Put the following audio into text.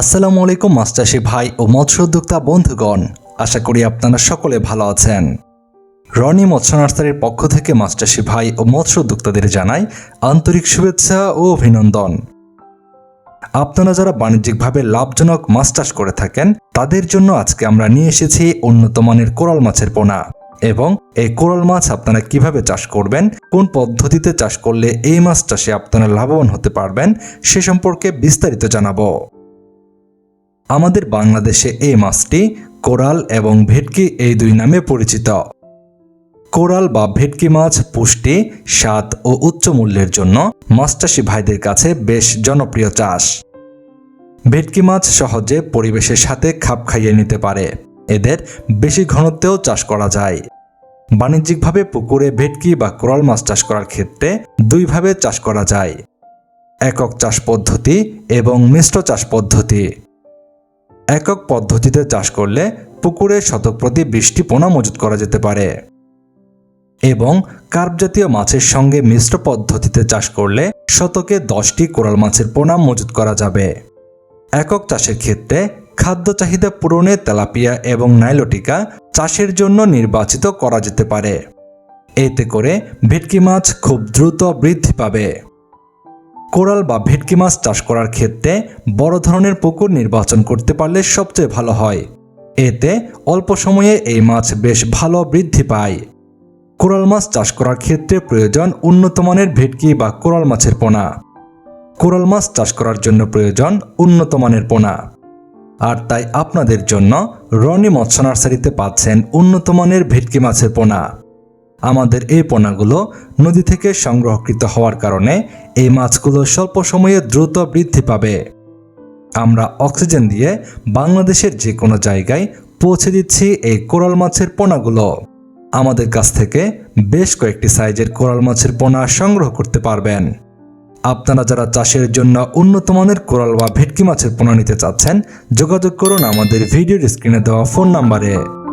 আসসালামু আলাইকুম মাস্টারশি ভাই ও মৎস্য উদ্যোক্তা বন্ধুগণ। আশা করি আপনারা সকলে ভালো আছেন। রনি মৎস্য নার্সারির পক্ষ থেকে মাস্টারশি ভাই ও মৎস্য উদ্যোক্তাদের জানাই আন্তরিক শুভেচ্ছা ও অভিনন্দন। আপনারা যারা বাণিজ্যিকভাবে লাভজনক মাছ চাষ করে থাকেন, তাদের জন্য আজকে আমরা নিয়ে এসেছি উন্নত মানের কোরাল মাছের পোনা। এবং এই কোরাল মাছ আপনারা কীভাবে চাষ করবেন, কোন পদ্ধতিতে চাষ করলে এই মাছ চাষে আপনারা লাভবান হতে পারবেন, সে সম্পর্কে বিস্তারিত জানাব। আমাদের বাংলাদেশে এই মাছটি কোরাল এবং ভেটকি এই দুই নামে পরিচিত। কোরাল বা ভেটকি মাছ পুষ্টি, স্বাদ ও উচ্চ মূল্যের জন্য মাছ চাষি ভাইদের কাছে বেশ জনপ্রিয় চাষ। ভেটকি মাছ সহজে পরিবেশের সাথে খাপ খাইয়ে নিতে পারে। এদের বেশি ঘনত্বেও চাষ করা যায়। বাণিজ্যিকভাবে পুকুরে ভেটকি বা কোরাল মাছ চাষ করার ক্ষেত্রে দুইভাবে চাষ করা যায়। একক চাষ পদ্ধতি এবং মিশ্র চাষ পদ্ধতি। একক পদ্ধতিতে চাষ করলে পুকুরে শতক প্রতি বৃষ্টি পোনা মজুত করা যেতে পারে। এবং কার্প জাতীয় মাছের সঙ্গে মিশ্র পদ্ধতিতে চাষ করলে শতকে দশটি কোরাল মাছের পোনা মজুত করা যাবে। একক চাষের ক্ষেত্রে খাদ্য চাহিদা পূরণে তেলাপিয়া এবং নাইলোটিকা চাষের জন্য নির্বাচিত করা যেতে পারে। এতে করে ভেটকি মাছ খুব দ্রুত বৃদ্ধি পাবে। কোরাল বা ভেটকি মাছ চাষ করার ক্ষেত্রে বড় ধরনের পুকুর নির্বাচন করতে পারলে সবচেয়ে ভালো হয়। এতে অল্প সময়ে এই মাছ বেশ ভালো বৃদ্ধি পায়। কোরাল মাছ চাষ করার ক্ষেত্রে প্রয়োজন উন্নত মানের ভেটকি বা কোরাল মাছের পোনা। কোরাল মাছ চাষ করার জন্য প্রয়োজন উন্নত মানের পোনা। আর তাই আপনাদের জন্য রনি মৎস্য নার্সারিতে পাচ্ছেন উন্নত মানের ভেটকি মাছের পোনা। আমাদের এই পোনাগুলো নদী থেকে সংগ্রহকৃত হওয়ার কারণে এই মাছগুলো স্বল্প সময়ে দ্রুত বৃদ্ধি পাবে। আমরা অক্সিজেন দিয়ে বাংলাদেশের যে কোনো জায়গায় পৌঁছে দিচ্ছি এই কোরাল মাছের পোনাগুলো আমাদের কাছ থেকে বেশ কয়েকটি সাইজের কোরাল মাছের পোনা সংগ্রহ করতে পারবেন। আপনারা যারা চাষের জন্য উন্নত মানের কোরাল বা ভেটকি মাছের পোনা নিতে চাচ্ছেন, যোগাযোগ করুন আমাদের ভিডিওর স্ক্রিনে দেওয়া ফোন নাম্বারে।